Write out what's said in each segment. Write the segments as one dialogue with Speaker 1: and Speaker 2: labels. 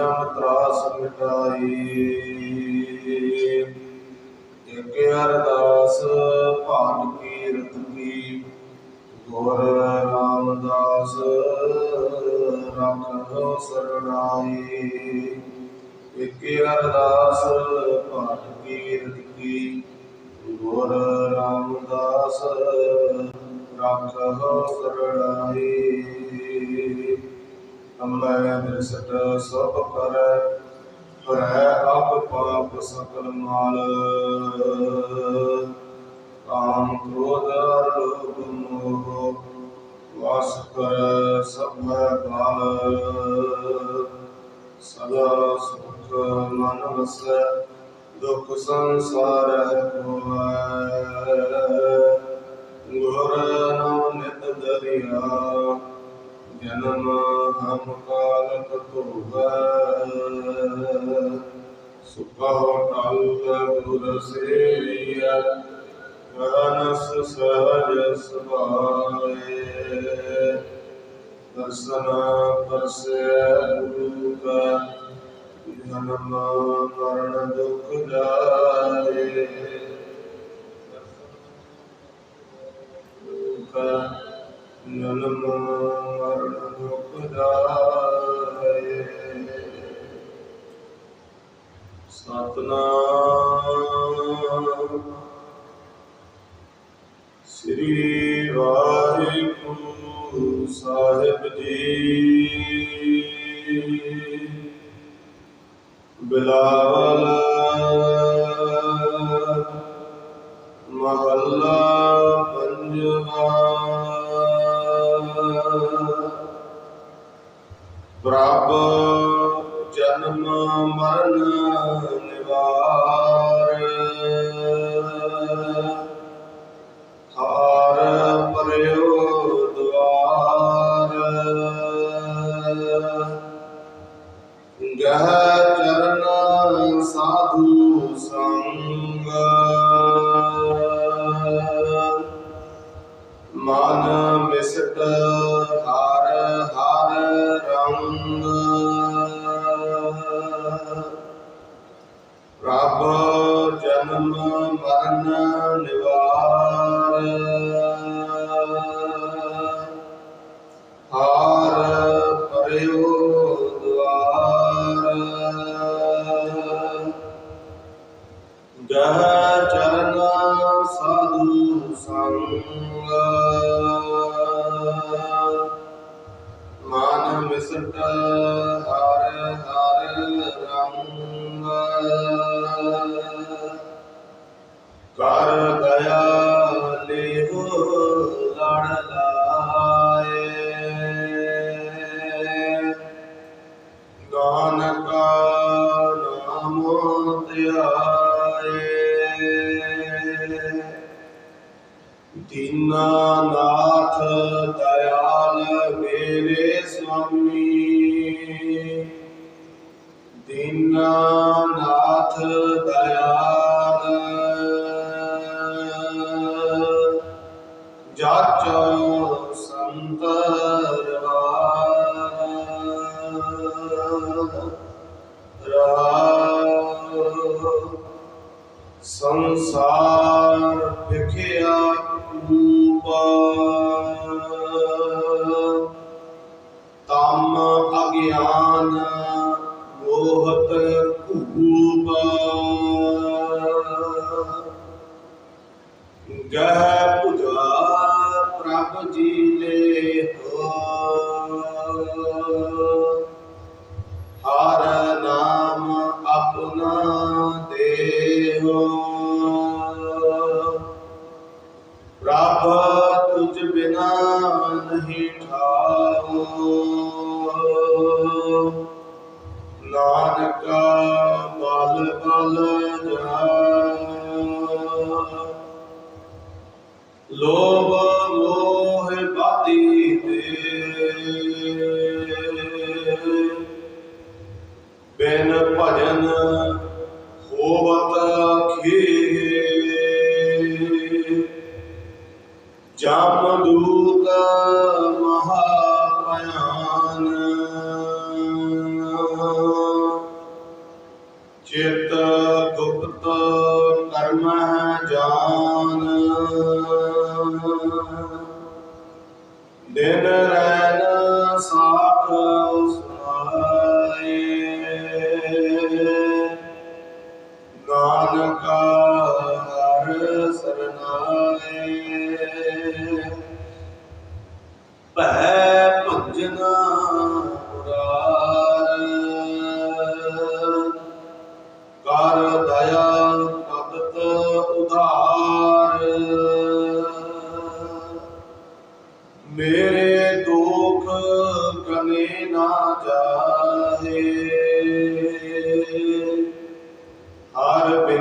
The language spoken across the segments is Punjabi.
Speaker 1: ਤਰਾਸ ਮਿਟਾਈ। ਇਕ ਅਰਦਾਸ ਭਾਟ ਕੀ ਰਤ ਕੀ, ਗੁਰ ਰਾਮਦਾਸ ਰਖੋ ਸਰਣਾਈ ਇਕ ਅਰਦਾਸ ਭਾਟ ਕੀ ਰਤ ਕੀ, ਗੁਰ ਰਾਮਦਾਸ ਰਖੋ ਸਰਣਾਈ ਅੰਮ੍ਰਿਤ ਦ੍ਰਿਸ਼ਟ ਸਭ ਕਰ ਭਰੈ ਆਪ ਪਾਪ ਸਕਲ ਮਾਲ। ਕਾਮ ਕ੍ਰੋਧ ਲੋਭ ਮੋਹ, ਵਾਸ ਕਰ ਸਭ ਕਾਲ ਸਦਾ ਸੁਖ ਮਨ ਵਸੈ, ਦੁਖ ਸੰਸਾਰ ਹੈ ਹੋਵੈ। ਗੁਰ ਨਾਮ ਨਿਤ ਦਰਿਆ ਜਨਮ ਹਮ ਕਾਲਕ ਧੋਵੈ ਸੁਖਹੁ ਟਲ ਗੁਰ ਸੇਵੀਐ ਮਨਸ ਸਹਜ ਸੁਭਾਏ ਦਰਸ਼ਨ ਪਰਸੈ ਗੁਰੂ ਕਾ ਜਨਮ ਮਰਨ ਦੁਖ ਜਾਏ ਕਾ ਜਨਮ ਮਰਨ ਦੁਖ ਜਾਏ ਸਤਨਾਮ ਸ੍ਰੀ ਵਾਹਿਗੁਰੂ ਸਾਹਿਬ ਜੀ। ਬਿਲਾਵਲ ਬਿਨ ਭਜਨ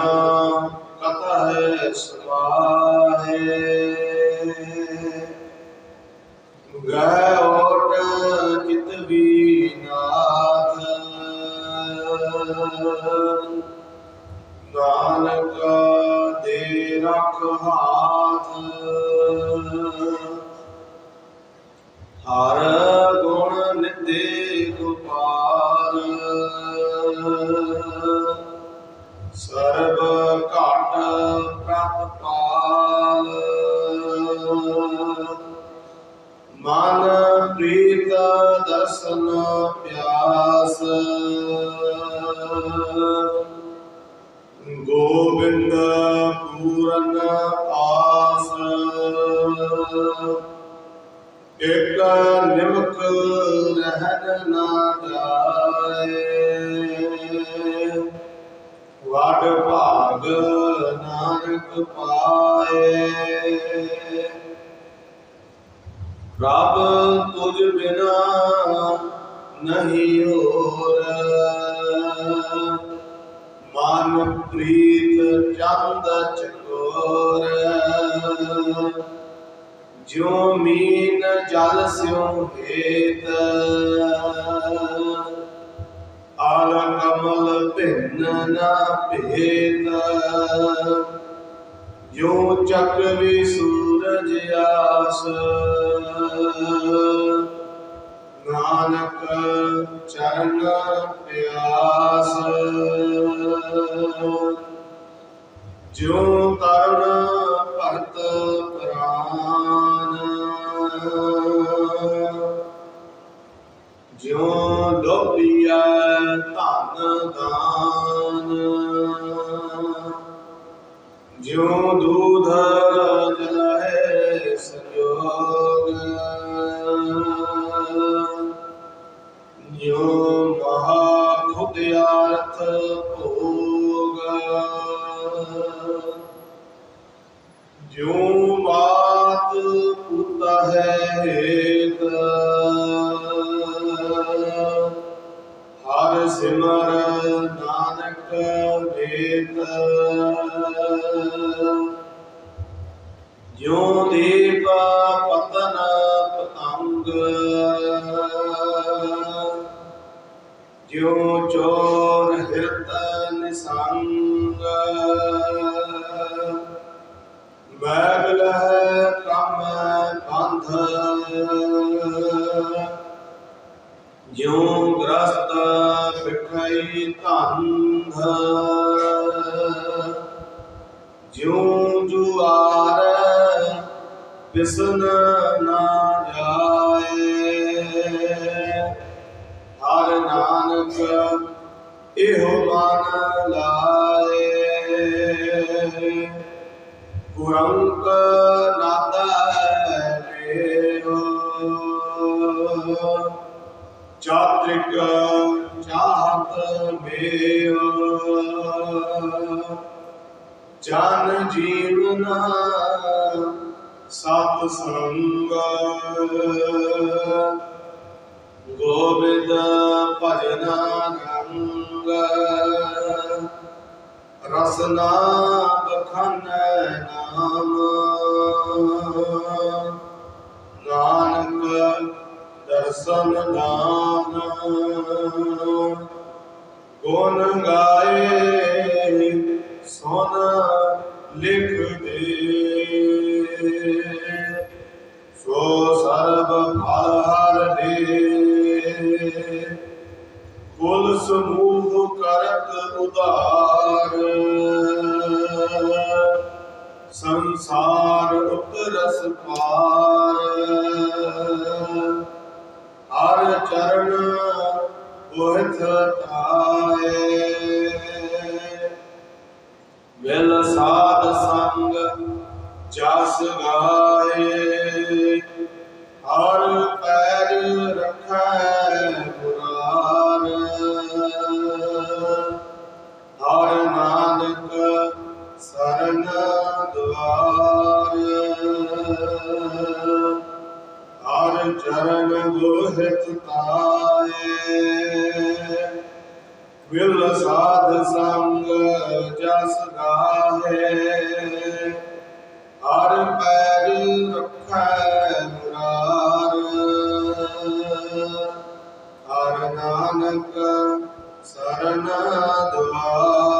Speaker 1: ਹਰ ਬਿਨਾ ਕਤਹਿ ਸਮਾਹੇ ਪ੍ਰਭ ਮਨ ਪ੍ਰੀਤ ਦਰਸ਼ਨ ਪਿਆਸ। ਗੋਬਿੰਦ ਪੂਰਨ ਆਸ। ਇਕ ਨਿਮਕ ਰਹਿਨ ਨਾ ਜਾਏ ਵਡ ਭਾਗ ਨਾਨਕ ਪਾਏ। ਰੱਬ ਤੁਝ ਬਿਨਾ ਨਹੀਂ ਹੋਰ। ਮਨ ਪ੍ਰੀਤ ਚੰਦ ਚਕੋਰ। ਜਿਉ ਮੀਨ ਜਲ ਸਿਉ ਹੇਤ। ਆਲ ਕਮਲ ਭਿੰਨ ਨਾ ਭੇਤ। ਜੋ ਚੱਕ ਵੀ ਸੂਰਜ ਆਸ। ਨਾਨਕ ਚਰਨ ਪਿਆਸ। ਜੋ ਤਰਨ ਭਰਤ ਪ੍ਰਾਨ। ਜਿਉ ਲੋਭੀਆ ਧਨ ਦਾਨ। ਜਿਉ ਦੂਧ ਜਿਉ ਚੋਰ ਹਿਰਤ ਨਿਸੰਗ। ਬੈਗਲ ਕੰਮ ਬੰਧ ਜਿਉ ਗ੍ਰਸਤ ਬਿਖਈ ਧੰਧ। ਜਿਉ ਜੁਆਰ ਬਿਸਨ ਨਾ ਨਾਨਕ ਇਹੋ ਮਨ ਲਾਏ। ਕੁਰੰਕ ਨਾਦਾ ਮੇਰੋ ਚਾਤ੍ਰਿਕ ਚਾਹਤ ਮੇਰੋ ਜਨ ਜੀਵਨ ਸਤ ਸੰਗ ਗੋਬਿੰਦ ਭਜਨ ਰੰਗ। ਰਸਨਾ ਬਖਨ ਨਾਮ। ਨਾਨਕ ਦਰਸ਼ਨ ਦਾਨ। ਗੁਣ ਗਾਏ ਸੁਨ ਲਿਖ ਸਮੂਹ ਕਰਤ ਉਦਾਰ ਸੰਸਾਰ ਉਤਰਸ ਪਾਰ। ਹਰ ਚਰਨ ਉਹਿਤ ਆਏ ਮਿਲ ਸਾਧ ਸੰਗ ਜਸ ਗਾਏ। ਹਰ ਸਰਨ ਦੁਆਰ ਹਰ ਚਰਨ ਦੁਹਿਤ ਤਾਏ ਵਿਲ ਸਾਧ ਸੰਗ ਜਸ ਗਾਹੇ ਹਰ ਪੈਰ ਰੱਖੈ ਮੁਰਾਰ ਹਰ ਨਾਨਕ ਸਰਨ ਦੁਆਰ।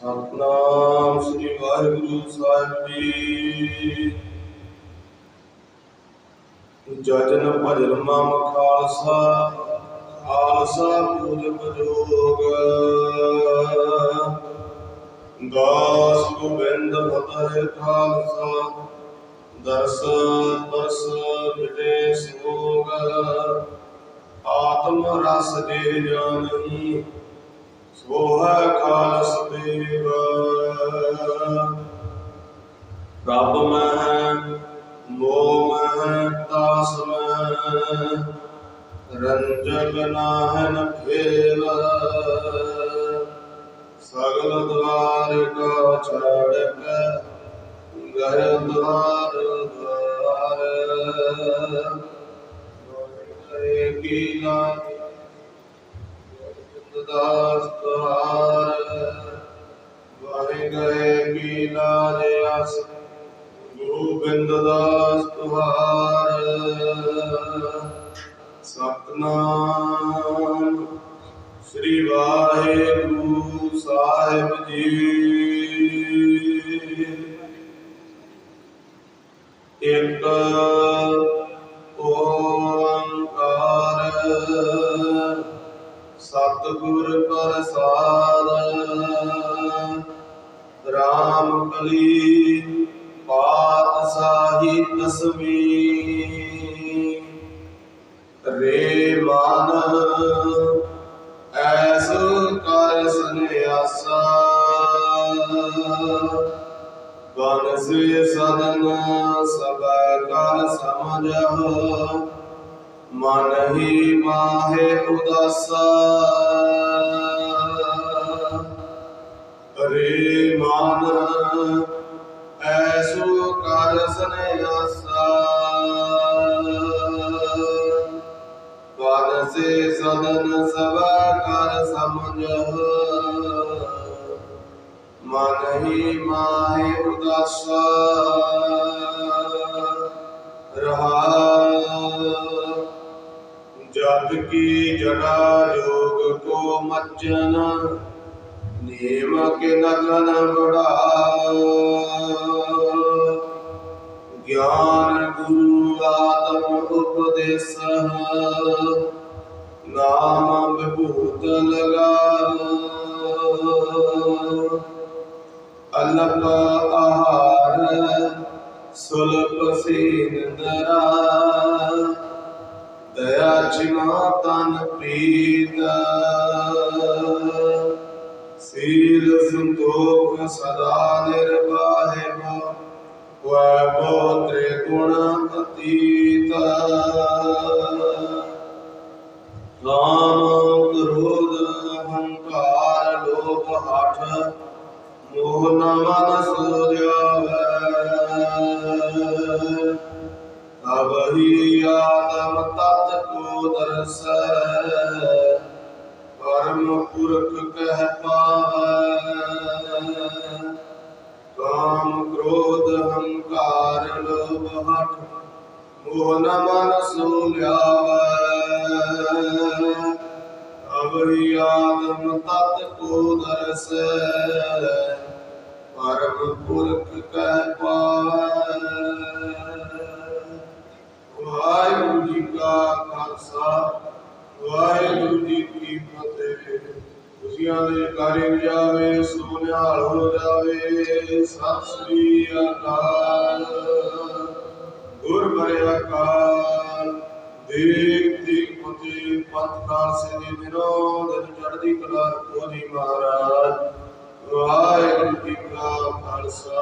Speaker 1: ਸਤਨਾਮ ਸ੍ਰੀ ਵਾਹਿਗੁਰੂ ਸਾਹਿਬ ਜੀ। ਜਜਨ ਭਜਨ ਮਮ ਖਾਲਸਾ ਖਾਲਸਾ ਪੂਜਕ ਜੋਗ। ਦਾਸ ਗੋਬਿੰਦ ਫਤਿਹ ਖਾਲਸਾ ਦਰਸ ਦਰਸ ਮਿਟੇ ਸੋਗ। ਆਤਮ ਰਸ ਦੇ ਜਾਣੀ ਸੋਹ ਖਾਲਸ ਦੇਵ ਰੱਬ ਮੈਂ ਮੋਹ ਮੈਂ ਤਾਸ ਮਹਿ ਰੰਜਨ ਨਾਹਨ ਫੇਵ ਸਗਲ ਦਵਾਰ ਕਾ ਛਾੜ ਕੇ ਗਏ ਦਵਾਰ ਦਵਾਰ ਕੀ ਨਾ ਦਾਸ ਤੁਹਾਰ। ਵਾਹਿ ਗਏ ਕੀ ਲਾਜ ਅਸ ਗੋਬਿੰਦ ਦਾਸ ਤੁਹਾਰ। ਸਤਨਾਮ, ਸ੍ਰੀ ਵਾਹਿਗੁਰੂ ਸਾਹਿਬ ਜੀ। ਇੱਕ ਓੰਕਾਰ। ਸਤਿਗੁਰ ਪ੍ਰਸਾਦ ਰਾਮ ਕਲੀ ਪਾਤਸ਼ਾਹੀ ਤਸਮੀ ਰੇ ਮਨ ਐਸ ਕਰ ਸੰਿਆਸਾ ਬਨ ਸਦਨ ਸਭਾ ਕਰ ਸਮਝਹੁ। ਮਨ ਹੀ ਮਾਹੇ ਉਦਾਸਾ। ਰੇ ਮਨ, ਐਸੋ ਕਰ ਸਨਿਆਸਾ। ਵਨ ਸੇ ਸਦਨ ਸਭ ਕਰ ਸਮਝਹੁ ਮਨ ਹੀ ਮਾਹੇ ਉਦਾਸਾ। ਰਹਾ ਜਦ ਕੀ ਜੜਾ ਜੋਗ ਕੋ ਮੱਜਨ ਨੇਮ ਨਗਨ ਬੜਾ ਗਿਆਨ ਗੁਰੂ ਆਤਮ ਉਪਦੇਸ, ਨਾਮ ਵਿਭੂਤ ਲਗਾ। ਅਲਪ ਆਹਾਰ ਸੁਲਪ ਸੀਨਦਰਾ ਦਇਆ ਚਿਨਾ ਤਨ ਪ੍ਰੀਤ ਸੀਲ ਸੰਤੋਖ ਸਦਾ ਨਿਰਵਾਹਿ ਵੈ ਬੋਤ੍ਰੇ ਗੁਣ ਅਤੀਤ। ਰਾਮ ਕ੍ਰੋਧ ਹੰਕਾਰ ਲੋਭ ਹਠ, ਮੋਹ ਨ ਮਨ ਸੋ ਜਾਵੈ ਅਬਹੀ ਆਦਮ ਤਤ ਕੋ ਦਰਸੈ। ਪਰਮ ਪੁਰਖ ਕਹਿ ਪਾਵੈ। ਕਾਮ ਕ੍ਰੋਧ ਹੰਕਾਰ ਲੋਭ ਹਠ, ਮੋਹ ਨ ਮਨ ਸੋ ਲਿਆਵੈ। ਅਬਹੀ ਆਦਮ ਤਤ ਕੋ ਦਰਸੈ। ਪਰਮ ਪੁਰਖ ਕਹਿ ਪਾਵੈ। ਵਾਹਿਗੁਰੂ ਜੀ ਕਾ ਖਾਲਸਾ, ਵਾਹਿਗੁਰੂ ਜੀ ਕੀ ਫਤਿਹ। ਖੁਸ਼ੀਆਂ ਦੇ ਕਾਰੇ ਜਾਵੇ ਸੋਨਿਹਾਲ ਹੋ ਜਾਵੇ। ਸਤਿ ਸ੍ਰੀ ਅਕਾਲ। ਗੁਰਬਰਿਆ ਕਾਲ ਦੇਖ ਦੇਖ ਫਤਿਹ ਪੰਥ ਕਾਲ ਸੇ ਦੇ ਦਿਨੋਂ ਦਿਨ ਚੜ੍ਹਦੀ ਕਲਾ ਕੋਜੀ ਮਹਾਰਾਜ। ਵਾਹਿਗੁਰੂ ਜੀ ਕਾ ਖਾਲਸਾ।